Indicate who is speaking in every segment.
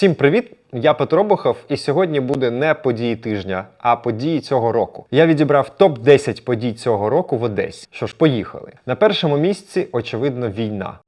Speaker 1: Всім привіт! Я Петро Бухов, і сьогодні буде не події тижня, а події цього року. Я відібрав топ 10 подій цього року в Одесі. Що ж, поїхали. На першому місці, очевидно, війна.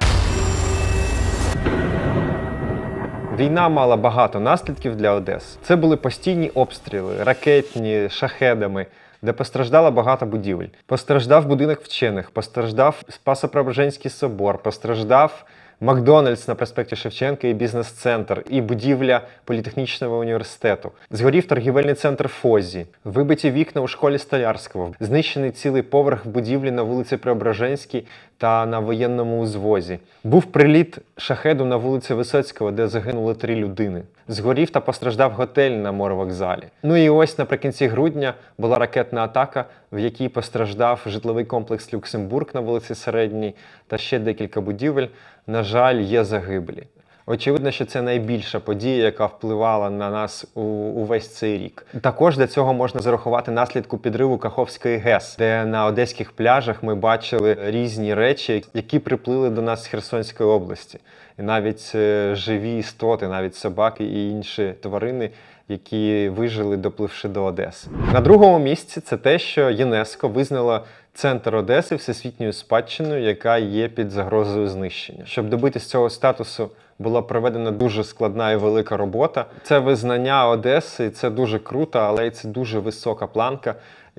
Speaker 1: Війна мала багато наслідків для Одеси. Це були постійні обстріли, ракетні, шахедами, де постраждало багато будівель. Постраждав будинок вчених, постраждав Спасо-Преображенський собор, постраждав Макдональдс на проспекті Шевченка і бізнес-центр, і будівля політехнічного університету. Згорів торгівельний центр Фозі, вибиті вікна у школі Столярського, знищений цілий поверх будівлі на вулиці Преображенській та на воєнному узвозі. Був приліт шахеду на вулиці Висоцького, де загинули три людини. Згорів та постраждав готель на морвокзалі. Ну і ось наприкінці грудня була ракетна атака, в якій постраждав житловий комплекс Люксембург на вулиці Середній та ще декілька будівель. На жаль, є загиблі. Очевидно, що це найбільша подія, яка впливала на нас у, увесь цей рік. Також для цього можна зарахувати наслідку підриву Каховської ГЕС, де на одеських пляжах ми бачили різні речі, які приплили до нас з Херсонської області. І навіть е, живі істоти, навіть собаки і інші тварини, які вижили, допливши до Одеси. На другому місці це те, що ЮНЕСКО визнало центр Одеси всесвітньою спадщиною, яка є під загрозою знищення. Щоб добитися цього статусу, була проведена дуже складна і велика робота. Це визнання Одеси, це дуже круто, але це дуже висока планка,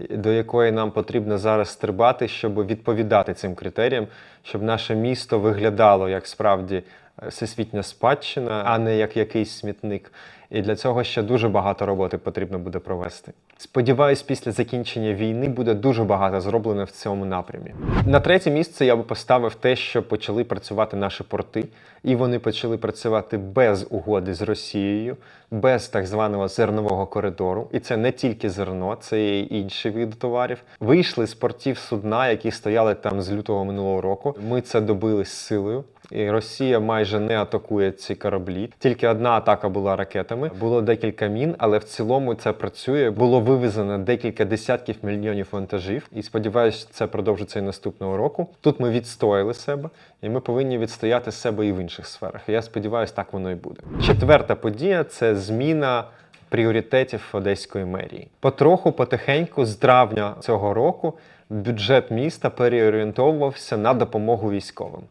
Speaker 1: до якої нам потрібно зараз стрибати, щоб відповідати цим критеріям, щоб наше місто виглядало як справді всесвітня спадщина, а не як якийсь смітник. І для цього ще дуже багато роботи потрібно буде провести. Сподіваюсь, після закінчення війни буде дуже багато зроблено в цьому напрямі. На третє місце я би поставив те, що почали працювати наші порти, і вони почали працювати без угоди з Росією, без так званого зернового коридору. І це не тільки зерно, це і інші види товарів. Вийшли з портів судна, які стояли там з лютого минулого року. Ми це добили силою. І Росія майже не атакує ці кораблі. Тільки одна атака була ракетами. Було декілька мін, але в цілому це працює. Було вивезено декілька десятків мільйонів вантажів. І сподіваюся, це продовжиться і наступного року. Тут ми відстояли себе, і ми повинні відстояти себе і в інших сферах. Я сподіваюся, так воно і буде. Четверта подія це зміна. Пріоритетів Одеської мерії потроху, потихеньку, з травня цього року, бюджет міста переорієнтовувався на допомогу військовим.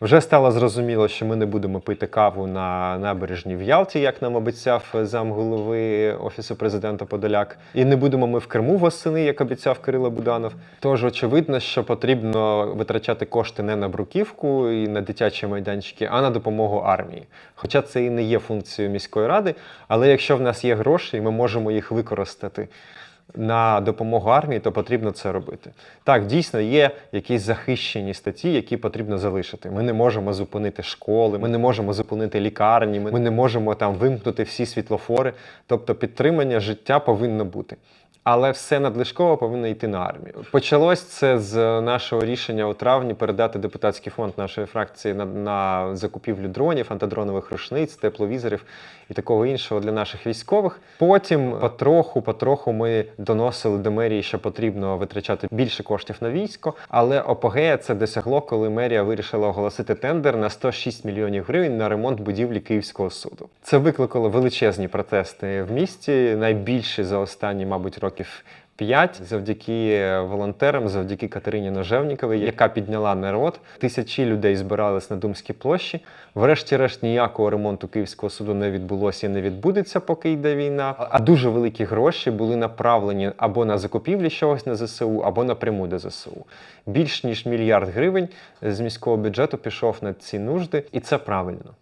Speaker 1: Вже стало зрозуміло, що ми не будемо пити каву на набережні в Ялті, як нам обіцяв замголови офісу президента Подоляк. І не будемо ми в Криму восени, як обіцяв Кирило Буданов. Тож очевидно, що потрібно витрачати кошти не на бруківку і на дитячі майданчики, а на допомогу армії. Хоча це і не є функцією міської ради, але якщо в нас є гроші, ми можемо їх використати на допомогу армії, то потрібно це робити. Так, дійсно є якісь захищені статті, які потрібно залишити. Ми не можемо зупинити школи, ми не можемо зупинити лікарні, ми не можемо там вимкнути всі світлофори. Тобто підтримання життя повинно бути. Але все надлишково повинно йти на армію. Почалось це з нашого рішення у травні передати депутатський фонд нашої фракції на, на закупівлю дронів, антидронових рушниць, тепловізорів і такого іншого для наших військових. Потім потроху, потроху ми доносили до мерії, що потрібно витрачати більше коштів на військо. Але апогея це досягло, коли мерія вирішила оголосити тендер на 106 мільйонів гривень на ремонт будівлі Київського суду. Це викликало величезні протести в місті, найбільші за останні, мабуть, років. П'ять завдяки волонтерам, завдяки Катерині Ножевніковій, яка підняла народ. Тисячі людей збирались на Думській площі. Врешті-решт ніякого ремонту Київського суду не відбулося і не відбудеться, поки йде війна. А дуже великі гроші були направлені або на закупівлі чогось на ЗСУ, або напряму до ЗСУ. Більш ніж мільярд гривень з міського бюджету пішов на ці нужди, і це правильно.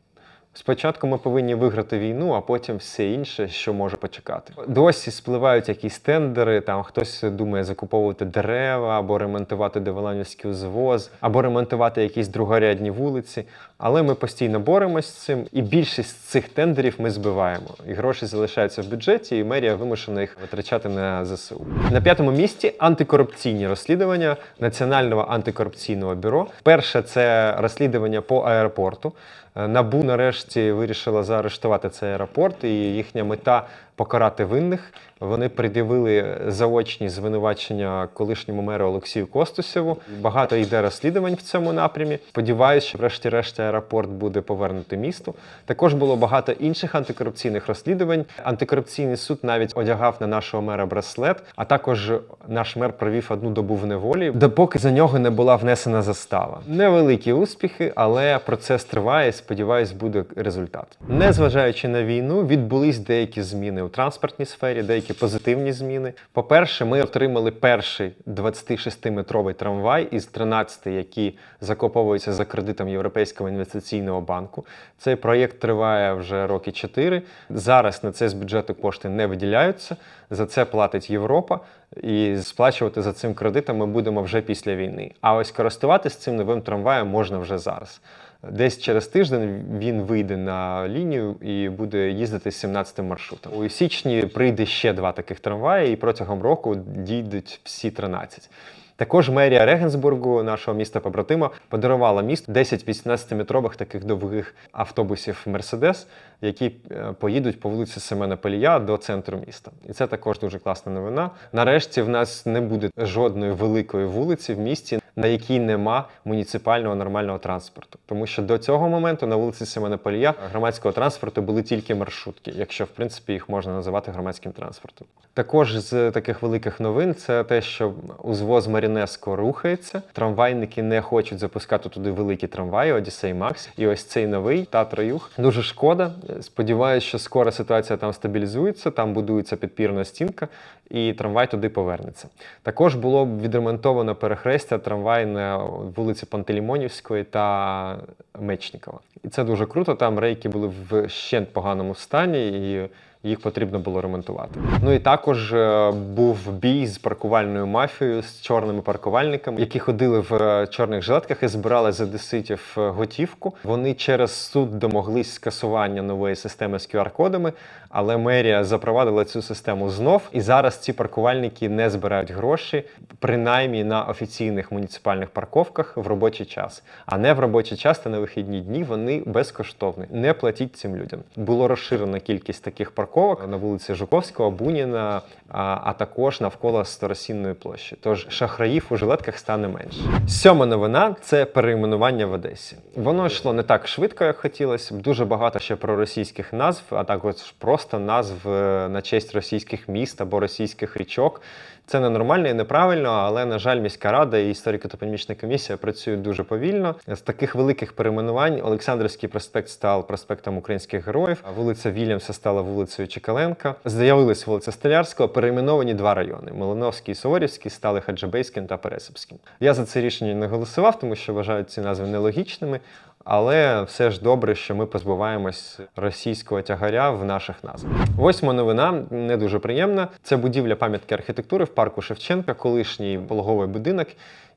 Speaker 1: Спочатку ми повинні виграти війну, а потім все інше, що може почекати. Досі спливають якісь тендери. Там хтось думає закуповувати дерева або ремонтувати Деволанівський узвоз, або ремонтувати якісь другорядні вулиці. Але ми постійно боремось з цим, і більшість цих тендерів ми збиваємо. І гроші залишаються в бюджеті, і мерія вимушена їх витрачати на ЗСУ. На п'ятому місці антикорупційні розслідування Національного антикорупційного бюро. Перше це розслідування по аеропорту. Е, Набу нарешті вирішила заарештувати цей аеропорт, і їхня мета покарати винних. Вони пред'явили заочні звинувачення колишньому меру Олексію Костусєву. Багато йде розслідувань в цьому напрямі. Сподіваюсь, що врешті-решт аеропорт буде повернутий місту. Також було багато інших антикорупційних розслідувань. Антикорупційний суд навіть одягав на нашого мера браслет, а також наш мер провів одну добу в неволі, допоки за нього не була внесена застава. Невеликі успіхи, але процес триває. Сподіваюсь, буде результат. Незважаючи на війну, відбулись деякі зміни у транспортній сфері, деякі позитивні зміни. По-перше, ми отримали перший 26-метровий трамвай із 13, які закуповуються за кредитом Європейського інвестиційного банку. Цей проєкт триває вже роки 4. Зараз на це з бюджету кошти не виділяються. За це платить Європа, і сплачувати за цим кредитом ми будемо вже після війни. А ось користуватись цим новим трамваєм можна вже зараз. Десь через тиждень він вийде на лінію і буде їздити з 17 маршрутом. У січні прийде ще два таких трамваї, і протягом року дійдуть всі 13. Також мерія Регенсбургу, нашого міста побратима, подарувала місту 10 18-метрових таких довгих автобусів Мерседес, які е, поїдуть по вулиці Семена Пелія до центру міста. І це також дуже класна новина. Нарешті в нас не буде жодної великої вулиці в місті, на якій нема муніципального нормального транспорту. Тому що до цього моменту на вулиці Семена Пелія громадського транспорту були тільки маршрутки, якщо в принципі їх можна називати громадським транспортом. Також з таких великих новин це те, що узвоз Марінеско рухається. Трамвайники не хочуть запускати туди великі трамваї, Одіссей Макс. І ось цей новий Татра Юг. Дуже шкода. Сподіваюсь, що скоро ситуація там стабілізується, там будується підпірна стінка, і трамвай туди повернеться. Також було відремонтовано перехрестя трамвай на вулиці Пантелеймонівської та Мечникова. І це дуже круто. Там рейки були в ще поганому стані, і їх потрібно було ремонтувати. Ну і також е, був бій з паркувальною мафією, з чорними паркувальниками, які ходили в е, чорних жилетках і збирали з одеситів е, готівку. Вони через суд домоглись скасування нової системи з QR-кодами, але мерія запровадила цю систему знов. І зараз ці паркувальники не збирають гроші, принаймні на офіційних муніципальних парковках в робочий час, а не в робочий час та на вихідні дні. Вони безкоштовні. Не платіть цим людям. Було розширена кількість таких парковок на вулиці Жуковського, Буніна, а, а також навколо Старосінної площі. Тож шахраїв у жилетках стане менше. Сьома новина це перейменування в Одесі. Воно йшло не так швидко, як хотілося. Дуже багато ще проросійських назв, а також просто назв е, на честь російських міст або російських річок. Це ненормально і неправильно, але на жаль, міська рада і історико-топонімічна комісія працюють дуже повільно. З таких великих перейменувань Олександрівський проспект став проспектом українських героїв, вулиця Вільямса стала вулицею Чекаленка. З'явилась вулиця Столярського. Перейменовані два райони: Малиновський і Суворівський стали Хаджибейським та Пересипським. Я за це рішення не голосував, тому що вважаю ці назви нелогічними. Але все ж добре, що ми позбуваємось російського тягаря в наших назвах. Восьма новина не дуже приємна. Це будівля пам'ятки архітектури в парку Шевченка, колишній пологовий будинок,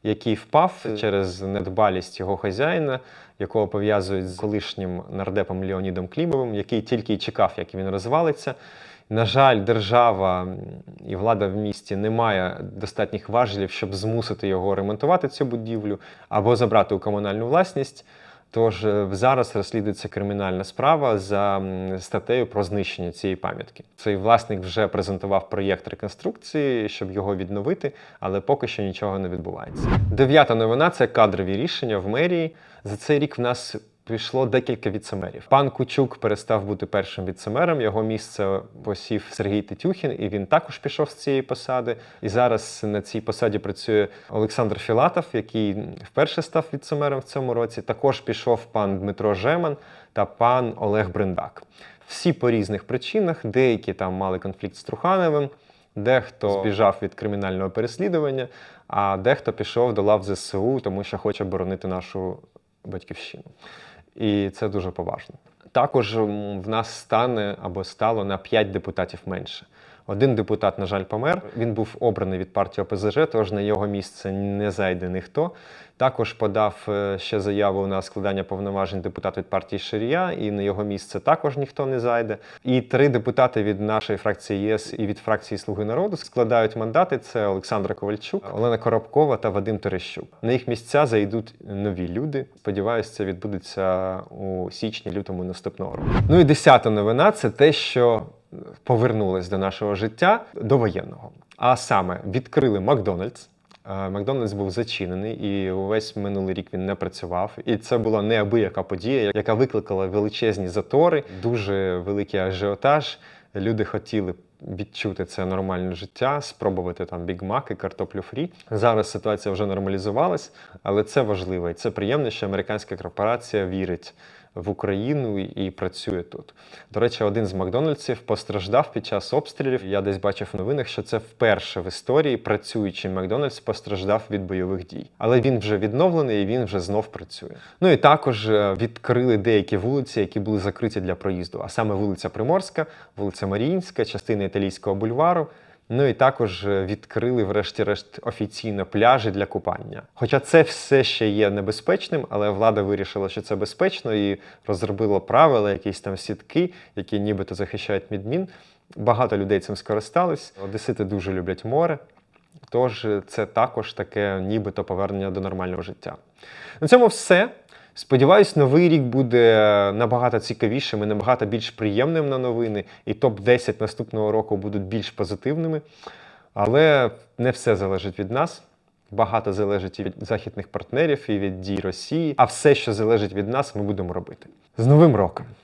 Speaker 1: який впав через недбалість його хазяїна, якого пов'язують з колишнім нардепом Леонідом Клімовим, який тільки й чекав, як він розвалиться. На жаль, держава і влада в місті не має достатніх важелів, щоб змусити його ремонтувати цю будівлю або забрати у комунальну власність. Тож е, зараз розслідується кримінальна справа за статтею про знищення цієї пам'ятки. Цей власник вже презентував проєкт реконструкції, щоб його відновити, але поки що нічого не відбувається. Дев'ята новина це кадрові рішення в мерії. За цей рік в нас Пішло декілька віцемерів. Пан Кучук перестав бути першим віцемером. Його місце посів Сергій Тетюхін, і він також пішов з цієї посади. І зараз на цій посаді працює Олександр Філатов, який вперше став віцемером в цьому році. Також пішов пан Дмитро Жеман та пан Олег Бриндак. Всі по різних причинах. Деякі там мали конфлікт з Трухановим, дехто збіжав від кримінального переслідування, а дехто пішов до лав ЗСУ, тому що хоче боронити нашу батьківщину. І це дуже поважно. Також в нас стане або стало на 5 депутатів менше. Один депутат, на жаль, помер. Він був обраний від партії ОПЗЖ, тож на його місце не зайде ніхто. Також подав е, ще заяву на складання повноважень депутат від партії Ширія, і на його місце також ніхто не зайде. І три депутати від нашої фракції ЄС і від фракції Слуги народу складають мандати. Це Олександра Ковальчук, Олена Коробкова та Вадим Терещук. На їх місця зайдуть нові люди. Сподіваюся, це відбудеться у січні-лютому наступного року. Ну і десята новина це те, що повернулось до нашого життя до воєнного. А саме відкрили Макдональдс. Е, Макдональдс був зачинений, і увесь минулий рік він не працював. І це була неабияка подія, яка викликала величезні затори, дуже великий ажіотаж. Люди хотіли відчути це нормальне життя, спробувати там бігмаки, картоплю фрі. Зараз ситуація вже нормалізувалась, але це важливо і це приємно, що американська корпорація вірить в Україну і працює тут. До речі, один з Макдональдсів постраждав під час обстрілів. Я десь бачив в новинах, що це вперше в історії працюючий Макдональдс постраждав від бойових дій. Але він вже відновлений і він вже знов працює. Ну і також е, відкрили деякі вулиці, які були закриті для проїзду, а саме вулиця Приморська, вулиця Маріїнська, частина італійського бульвару. Ну і також е, відкрили, врешті-решт, офіційно пляжі для купання. Хоча це все ще є небезпечним, але влада вирішила, що це безпечно, і розробила правила, якісь там сітки, які нібито захищають відмін. Багато людей цим скористались. Одесити дуже люблять море. Тож е, це також таке нібито повернення до нормального життя. На цьому все. Сподіваюсь, новий рік буде набагато цікавішим і набагато більш приємним на новини, і топ-10 наступного року будуть більш позитивними. Але не все залежить від нас. Багато залежить і від західних партнерів, і від дій Росії. А все, що залежить від нас, ми будемо робити. З Новим роком!